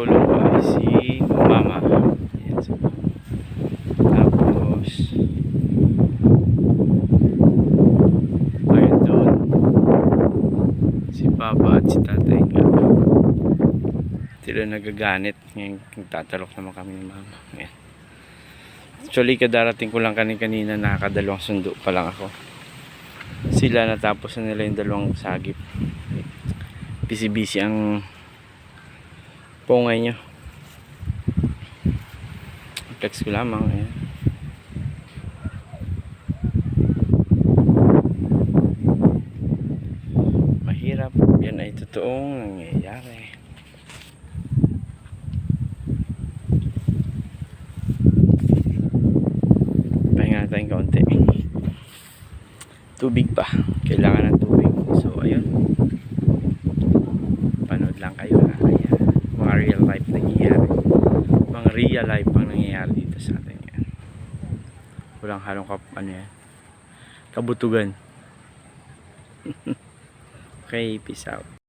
tulong ko ay si mama. Ayan, tapos, ayun doon, si papa at si tatay nga. Sila nagaganit. Ngayon, nagtatalok naman kami ni mama. Ayan. Actually, kadarating ko lang kanin kanina, nakakadalawang sundo pa lang ako. Sila natapos na nila yung dalawang sagip. Busy-busy ang pungay nyo. Flex ko lamang. Ayan. Mahirap. Yan ay totoong nangyayari. Pahinga tayong kaunti. Tubig pa. Kailangan ng tubig. So, ayun. Panood lang kayo ha. Kaya, mga real life nangyayari. Mga real life ang nangyayari dito sa atin yan. Walang halong kap, ano yan. Kabutugan. okay, peace out.